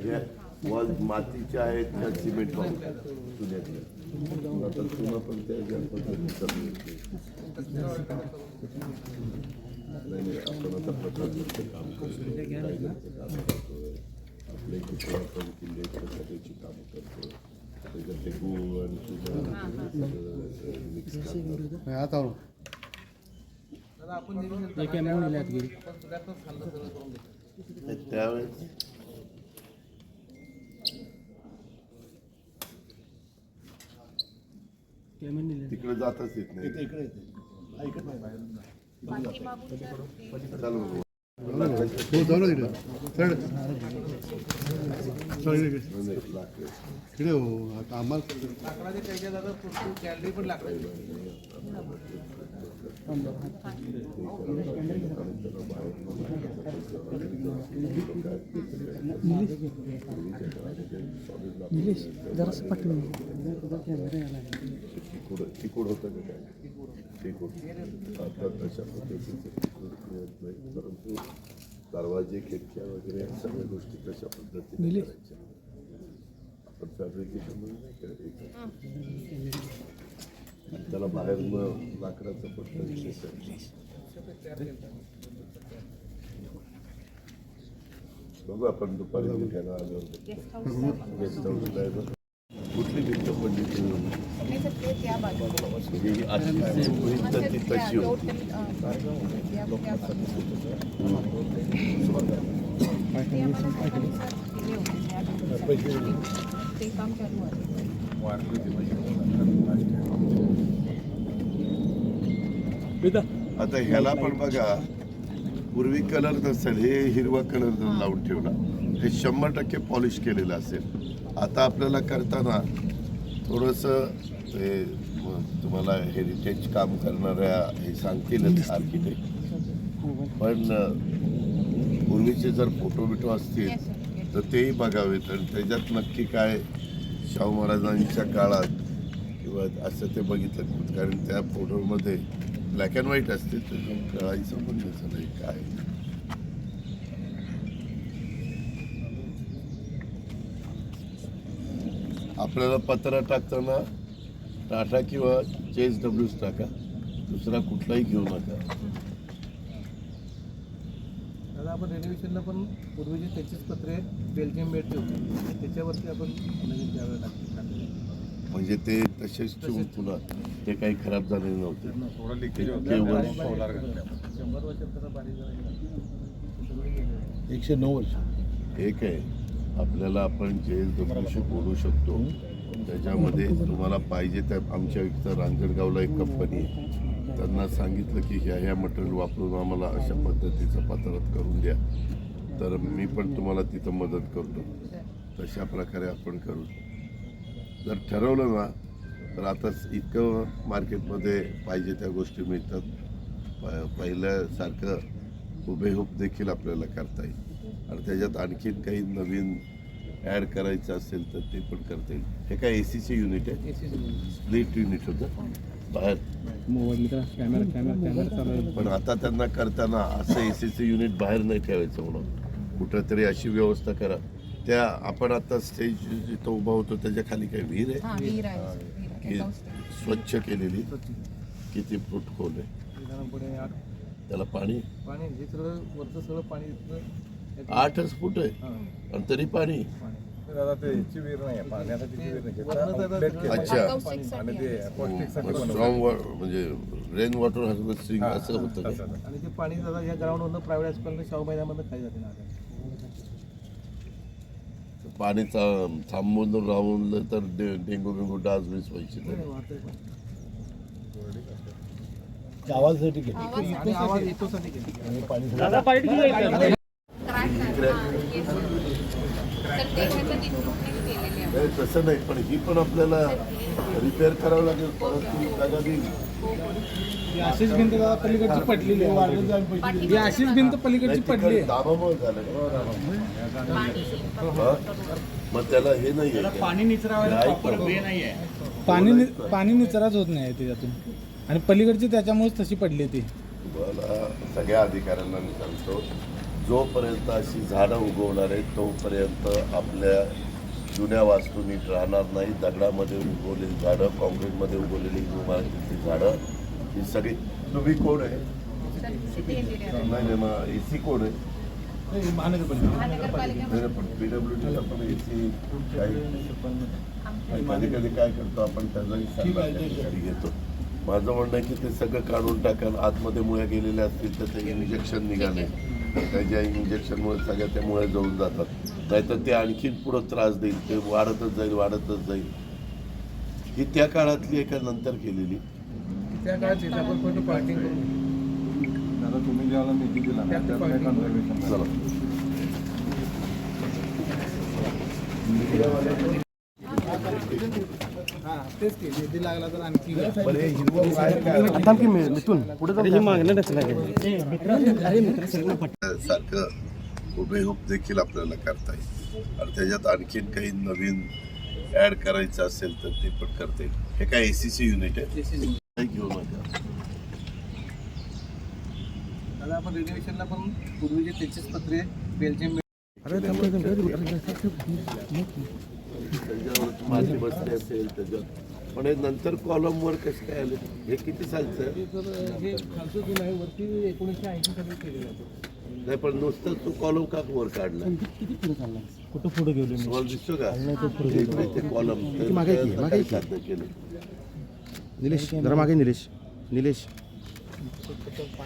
ह्या वॉल मातीच्या आहेत त्या सिमेंट जुन्यातल्या आता पुन्हा पण त्या ज्या पद्धतीचा नाही नाही आपण आता पत्राचं काम करतो काम करतोय. आपल्या इथे आपण किल्ले त्याची काम करतो त्याच्यात ते गूळ आणि तुझं मिक्स करतो आता त्यावेळेस तिकडे जातच येत नाही. चालू हो जाऊ ना तिकडे चढ चढ इकडे. इकडे हो आता आम्हाला लाकडाच्या त्याच्या होतं का काय तिकूड आता तशा पद्धतीचं मिळत नाही परंतु दरवाजे खिडक्या वगैरे या सगळ्या गोष्टी तशा पद्धतीने करायच्या आपण फॅब्रिकेशन नाही करायचं त्याला बाहेर मग लाकडाचं पट्ट विशेष आहे. बघू आपण दुपारी भेटायला आलो गेस्ट हाऊसला आहे ना. कुठली भिंत पडली ती? त्या बाजूला म्हणजे ही अशी भिंत ती तशी होती ते काम चालू आहे आता ह्याला पण बघा पूर्वी कलर नसेल हे हिरवा कलर जर लावून ठेवला. हे शंभर टक्के पॉलिश केलेलं असेल. आता आपल्याला करताना थोडंसं तुम्हाला हेरिटेज काम करणाऱ्या हे सांगतीलच आर्किटेक्ट पण अ, पूर्वीचे जर फोटो बिटो असतील. तर तेही बघावेत. आणि त्याच्यात नक्की काय शाहू महाराजांच्या काळात किंवा असं ते बघितलं. कारण त्या फोटोमध्ये ब्लॅक अँड व्हाईट असते तर कळायचं पण त्याचं नाही काय? आपल्याला पत्रा टाकताना टाटा किंवा चेस डब्ल्यूच टाका. दुसरा कुठलाही घेऊ नका. दादा आपण रेनोव्हेशनला पण पूर्वीचे त्याचीच पत्रे बेल्जियम मेडचे होते त्याच्यावरती आपण नवीन त्यावेळेला टाकले टाकले. म्हणजे ते तसेच ठेवून पुन्हा ते काही खराब झालेले नव्हते. एकशे नऊ वर्ष. एक आहे. आपल्याला आपण जे डब्ल्यूशी बोलू शकतो त्याच्यामध्ये तुम्हाला पाहिजे त्या आमच्या इथं रांजणगावला एक कंपनी आहे. त्यांना सांगितलं की ह्या ह्या मटेरियल वापरून आम्हाला अशा पद्धतीचं पत्रात करून द्या. तर मी पण तुम्हाला तिथं मदत करतो. तशा प्रकारे आपण करू. जर ठरवलं ना तर आता इतकं मार्केटमध्ये पाहिजे त्या गोष्टी मिळतात. प- पहिल्यासारखं हुबेहूब देखील आपल्याला करता येईल. आणि त्याच्यात आणखीन काही नवीन ॲड करायचं असेल तर ते पण करता येईल. हे काय ए सीचे युनिट आहे? एसी स्प्लिट युनिट होतं. बाहेर. कॅमेरा कॅमेरा कॅमेरा चालू आहे. पण आता त्यांना करताना असं ए सीचं युनिट बाहेर नाही ठेवायचं म्हणून. कुठंतरी अशी व्यवस्था करा. त्या आपण आता स्टेज जिथं उभा होतो त्याच्याखाली काही विहीर आहे हा विहीर आहे विहीर आहे. की एका उस्ती. स्वच्छ केलेली किती फूट खोल आहे पुढे आठ त्याला पाणी पाणी हे सगळं वरचं सगळं पाणी आठच फूट आहे हां, आणि तरी पाणी पाणी दादा ते ह्याची विहीर नाही आहे पाण्यासाठी विहीर नाही वरनं आहे. दादा outlet सगळं- केलं. अच्छा. कौशिकसाठी आणि ते आहे. पौष्टिकसाठी बनवलं. स्ट्रॉंग म्हणजे रेन वॉटर हार्वेस्टिंग असं होतं. आणि ते पाणी दादा या ग्राउंडवरनं प्रायव्हेट हॉस्पिटल शाहू मैदानामधनं खाली जाते ना आता. पाणी चा- थांबून राहून तर डेंगू बिंगू डास बीस व्हायचे तर. वाहतंय पण. नाही. हा, आहे. तसं नाही पण ही पण आपल्याला रिपेअर करावं लागेल परत ती जागा देईल अशीच भिंत दादा पलीकडची पडलेली आहे ही अशीच भिंत पलीकडची पडली नाही, आहे दाबामुळे झालं पाणी हा? मग त्याला हे नाही आहे पाणी निचरावायला proper पण-. पाणी नि- पाणी निचराच होत नाही त्याच्यातून आणि पलीकडची त्याच्यामुळेच तशी पडली ती सगळ्या अधिकाऱ्यांना मी सांगतो जोपर्यंत अशी झाडं उगवणार आहेत तोपर्यंत आपल्या जुन्या वास्तू नीट राहणार नाही. दगडामध्ये उगवलेली झाडं काँक्रीटमध्ये उगवलेली इमारतीची झाडं ही सगळी तुम्ही कोण आहे? नाही नाही मग ए सी कोण आहे? पण ए सी काही कधी कधी काय करतो आपण त्याचाही घेतो. माझं म्हणणं आहे की ते सगळं काढून टाकाल आतमध्ये मुळ्या गेलेल्या असतील तर ते इंजेक्शन निघाले. त्याच्या इंजेक्शनमुळे सगळ्या त्या मुळ्या जळून जातात. नाहीतर ते आणखीन पुढं त्रास देईल. ते वाढतच जाईल वाढतच जाईल. ही त्या काळातली आहे का नंतर केलेली. त्या काळात तिथे आपण पण पार्किंग करून दादा तुम्ही ज्यावेळेला निधी दिला. ना त्यात त्यात काय पाणी- conservation झालं? चला. हा तेच की निधी लागला तर आणखी. सारखं हुबेहूब देखील आपल्याला करता येईल. आणि त्याच्यात आणखीन काही नवीन ऍड करायचं असेल तर ते पण करता येईल. हे काय एसीसी युनिट आहे? घेऊ नका. दादा आपण रेनोव्हेशनला पण पूर्वीचे त्याचीच पत्रे बेल्जियम त्याच्यावर माझी बसली असेल त्याच्यात पण हे नंतर कॉलम वर कसं काय आले हे किती सालचं आहे तर हे खालचं जुनं आहे वरती एकोणीसशे ऐंशी साली केलेलं आहे नाही पण नुसतं तू कॉलम का वर काढला कुठं पुढे गेलो तुम्हाला दिसतो का इकडे ते कॉलम मागे की, मागे की. साध्य केलं निलेश जरा मागे निलेश निलेश